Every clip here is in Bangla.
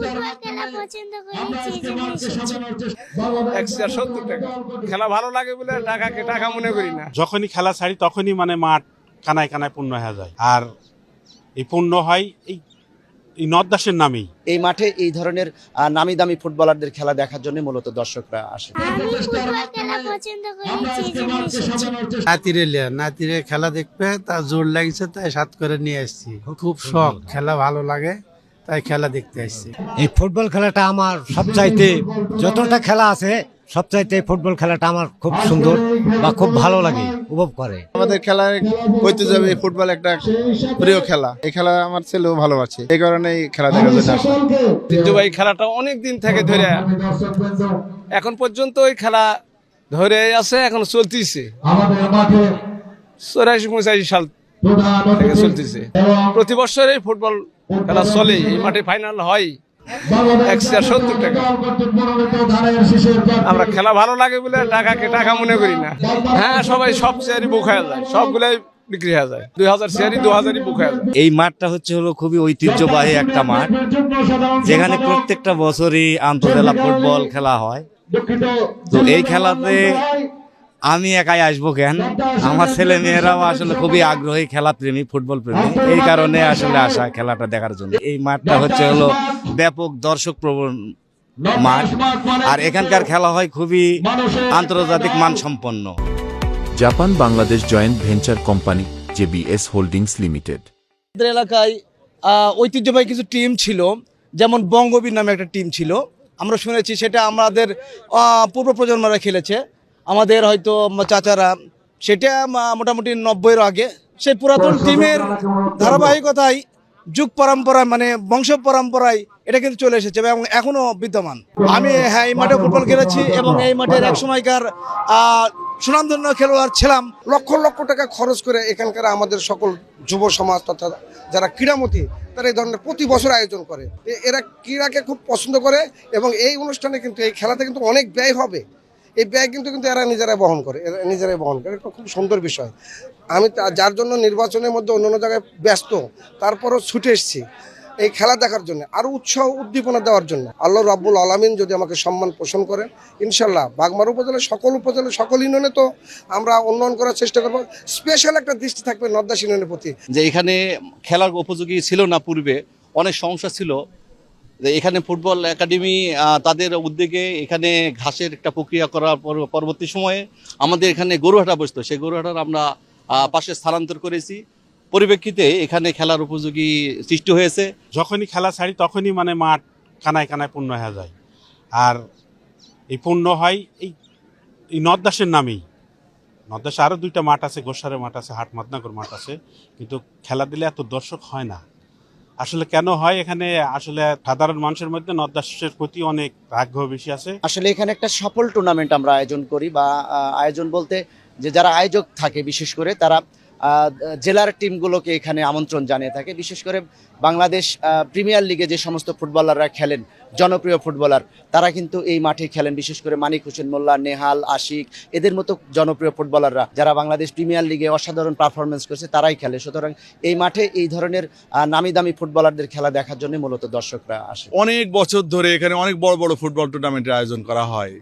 টাকা। খেলা ভালো লাগে বলে টাকাকে টাকা মনে করি না। যখনই খেলা ছাড়ি তখনই মানে মাঠ কানায় কানায় পূর্ণ হয়ে যায়। আর এই পূর্ণ হয় এই এই নদাসের নামেই। এই মাঠে এই ধরনের নামি দামি ফুটবলারদের খেলা দেখার জন্য মূলত দর্শকরা আসে। এসেছি নাতিরে লিয়া নাতিরে খেলা দেখবে তা জোর লাগছে তাই সাত করে নিয়ে আসছি। খুব শখ খেলা ভালো লাগে। তাই খেলা দেখতে আসছি। এই ফুটবল খেলাটা আমার সবচাইতে যতটা খেলা আছে সবচাইতে ফুটবল খেলাটা আমার খুব সুন্দর বা খুব ভালো লাগে উপভোগ করে। আমাদের খেলায় হইতে যাবে ফুটবল একটা প্রিয় খেলা। এই খেলা আমার ছেলেও ভালোবাসে। এই কারণে এই খেলা দেখা জন্য আসে ঐতিহ্যবাহী খেলাটা অনেক দিন থেকে ধরে এখন পর্যন্ত ওই খেলা ধরে আছে এখন চলতেছে। চৌরাশি পঁচাশি সাল থেকে চলতেছে। প্রতি বছর এই ফুটবল খেলা চলে এই মাঠে ফাইনাল হয় একশো সত্তর টাকা। আমরা খেলা ভালো লাগে বলে টাকাকে টাকা মনে করি না। হ্যাঁ সবাই সব চেয়ারই বুক হয়ে যায় সবগুলাই বিক্রি হয়ে যায়। দুই হাজার চেয়ারই দু হাজারই বুক হয়ে যায়। এই মাঠটা হচ্ছে হলো খুবই ঐতিহ্যবাহী একটা মাঠ যেখানে প্রত্যেকটা বছরই আন্তজেলা ফুটবল খেলা হয়। তো এই খেলাতে আমি একাই আসব কেন? আমার ছেলে মেয়েরাও আসলে খুবই আগ্রহী খেলা প্রেমী ফুটবল প্রেমী। এই কারণে আসলে আসা খেলাটা দেখার জন্য। এই মাঠটা হচ্ছে হলো ব্যাপক দর্শক প্রবণ মাঠ। আর এখানকার খেলা হয় খুবই আন্তর্জাতিক মানসম্পন্ন। Japan Bangladesh joint venture company JBS holdings limited. আমাদের এলাকায় ঐতিহ্যবাহী কিছু টিম ছিল যেমন বঙ্গবীর নামে একটা টিম ছিল। আমরা শুনেছি সেটা আমাদের পূর্ব প্রজন্মরা খেলেছে। আমাদের হয়তো চাচারা, সেটা মোটামুটি নব্বইয়ের আগে। সেই পুরাতন টিমের ধারাবাহিকতায় যুগ পরম্পরা মানে বংশ পরম্পরায় এটা কিন্তু চলে এসেছে এবং এখনও বিদ্যমান। আমি হ্যাঁ এই মাঠে ফুটবল খেলেছি এবং এই মাঠের এক সময়কার সুনামধন্য খেলোয়াড় ছিলাম। লক্ষ লক্ষ টাকা খরচ করে এখানকার আমাদের সকল যুব সমাজ তথা যারা ক্রীড়ামতী তারা এই ধরনের প্রতি বছর আয়োজন করে। এরা ক্রীড়াকে খুব পছন্দ করে এবং এই অনুষ্ঠানে কিন্তু, এই খেলাতে কিন্তু অনেক ব্যয় হবে। এই ব্যয় কিন্তু কিন্তু এরা নিজেরাই বহন করে, এরা নিজেরাই বহন করে। এটা খুব সুন্দর বিষয়। আমি যার জন্য নির্বাচনের মধ্যে অন্য জায়গায় ব্যস্ত, তারপরও ছুটে এসেছি এই খেলা দেখার জন্য, আরও উৎসাহ উদ্দীপনা দেওয়ার জন্য। আল্লাহ রাব্বুল আলমিন যদি আমাকে সম্মান পোষণ করেন, ইনশাল্লাহ বাগমার উপজেলার সকল উপজেলার সকল ইউনিয়নে তো আমরা উন্নয়ন করার চেষ্টা করব। স্পেশাল একটা দৃষ্টি থাকবে নর্দাস ইউনিয়নের প্রতি। যে এখানে খেলার উপযোগী ছিল না পূর্বে, অনেক সমস্যা ছিল এখানে ফুটবল একাডেমি তাদের উদ্যোগে এখানে ঘাসের একটা প্রক্রিয়া করার পর- পরবর্তী সময়ে আমাদের এখানে গরুহাটা বসতো। সেই গরুহাটার আমরা পাশে স্থানান্তর করেছি। পরিপ্রেক্ষিতে এখানে খেলার উপযোগী সৃষ্টি হয়েছে। যখনই খেলা ছাড়ি তখনই মানে মাঠ কানায় কানায় পূর্ণ হয়ে যায়। আর এই পূর্ণ হয় এই এই নদাসের নামেই। নদাসে আরও দুইটা মাঠ আছে গোসারের মাঠ আছে হাট মাদনাগর মাঠ আছে। কিন্তু খেলা দিলে এত দর্শক হয় না। আসলে কেন হয়? এখানে আসলে সাধারণ মানুষের মধ্যে নদাসের প্রতি অনেক আগ্রহ বেশি আছে। আসলে এখানে একটা সফল টুর্নামেন্ট আমরা আয়োজন করি বা আয়োজন বলতে যে যারা আয়োজক থাকে বিশেষ করে, তারা জেলার টিমগুলোকে এখানে আমন্ত্রণ জানিয়ে থাকে। বিশেষ করে বাংলাদেশ প্রিমিয়ার লিগে যে সমস্ত ফুটবলাররা খেলেন, জনপ্রিয় ফুটবলার, তারা কিন্তু এই মাঠে খেলেন। বিশেষ করে মানিক হোসেন মোল্লা, নেহাল, আশিক, এদের মতো জনপ্রিয় ফুটবলাররা, যারা বাংলাদেশ প্রিমিয়ার লিগে অসাধারণ পারফরমেন্স করছে, তারাই খেলে। সুতরাং এই মাঠে এই ধরনের নামি দামি ফুটবলারদের খেলা দেখার জন্য মূলত দর্শকরা আসে। অনেক বছর ধরে এখানে অনেক বড় বড় ফুটবল টুর্নামেন্টের আয়োজন করা হয়।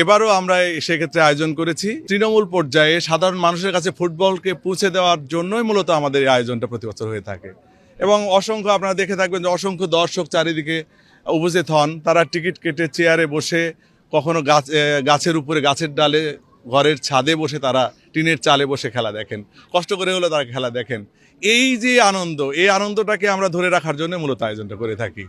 এবারও আমরা সেক্ষেত্রে আয়োজন করেছি। তৃণমূল পর্যায়ে সাধারণ মানুষের কাছে ফুটবলকে পৌঁছে দেওয়ার জন্যই মূলত আমাদের এই আয়োজনটা প্রতি বছর হয়ে থাকে। এবং অসংখ্য আপনারা দেখে থাকবেন যে অসংখ্য দর্শক চারিদিকে উপস্থিত হন। তারা টিকিট কেটে চেয়ারে বসে, কখনো গাছ গাছের উপরে গাছের ডালে, ঘরের ছাদে বসে তারা টিনের চালে বসে খেলা দেখেন। কষ্ট করে হলেও তারা খেলা দেখেন। এই যে আনন্দ, এই আনন্দটাকে আমরা ধরে রাখার জন্য মূলত আয়োজনটা করে থাকি।